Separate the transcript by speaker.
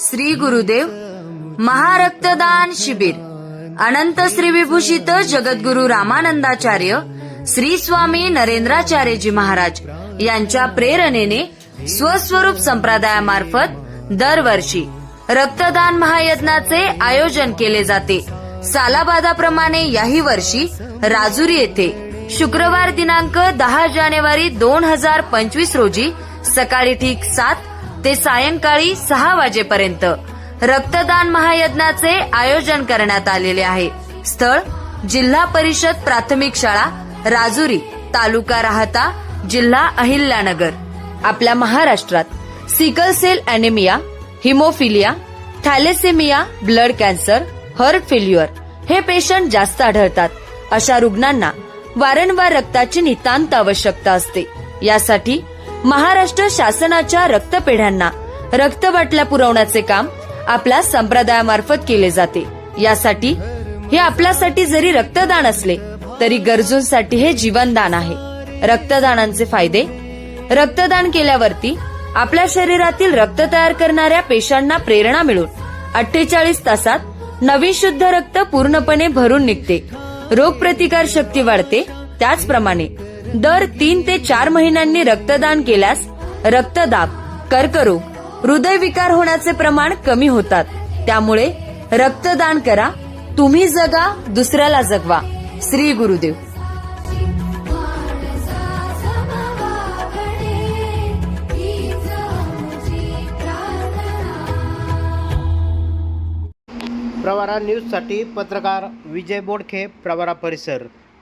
Speaker 1: श्री गुरुदेव महारक्तदान शिबिर अनंत श्री विभूषित जगद्गुरु रामानंदाचार्य श्री स्वामी नरेंद्राचार्यजी महाराज यांच्या प्रेरणेने स्वस्वरूप संप्रदायामार्फत दरवर्षी रक्तदान महायज्ञाचे आयोजन केले जाते. सालाबादाप्रमाणे याही वर्षी राजुरी येथे शुक्रवार दिनांक दहा जानेवारी दोन हजार पंचवीस रोजी सकाळी ठीक सात ते सायंकाळी सहा वाजेपर्यंत रक्तदान महायज्ञाचे आयोजन करण्यात आलेले आहे. स्थळ जिल्हा परिषद प्राथमिक शाळा राजुरी तालुका राहता जिल्हा अहिल्यानगर. आपल्या महाराष्ट्रात sickle cell anaemia haemophilia thalassaemia blood cancer heart failure हे पेशंट जास्त आढळतात. अशा रुग्णांना वारंवार रक्ताची नितांत आवश्यकता असते. यासाठी महाराष्ट्र शासनाच्या रक्तपेढ्यांना रक्तबाटल्या पुरवण्याचे काम आपल्या संप्रदायामार्फत केले जाते. यासाठी हे आपल्यासाठी जरी रक्तदान असले तरी गरजूंसाठी हे जीवनदान आहे. रक्तदानांचे फायदे? रक्तदान केल्यावरती आपल्या शरीरातील रक्त तयार करणाऱ्या पेशांना प्रेरणा मिळून अठ्ठेचाळीस तासात नवीन शुद्ध रक्त पूर्णपणे भरून निघते. रोगप्रतिकार शक्ती वाढते त्याचप्रमाणे दर तीन ते चार महिन्यांनी रक्तदान केल्यास रक्तदाब कर्करोग हृदयविकार होण्याचे प्रमाण कमी होतात. त्यामुळे रक्तदान करा तुम्ही जगा दुसऱ्याला जगवा. श्री गुरुदेव.
Speaker 2: प्रवारा न्यूजसाठी पत्रकार विजय बोडखे प्रवारा परिसर.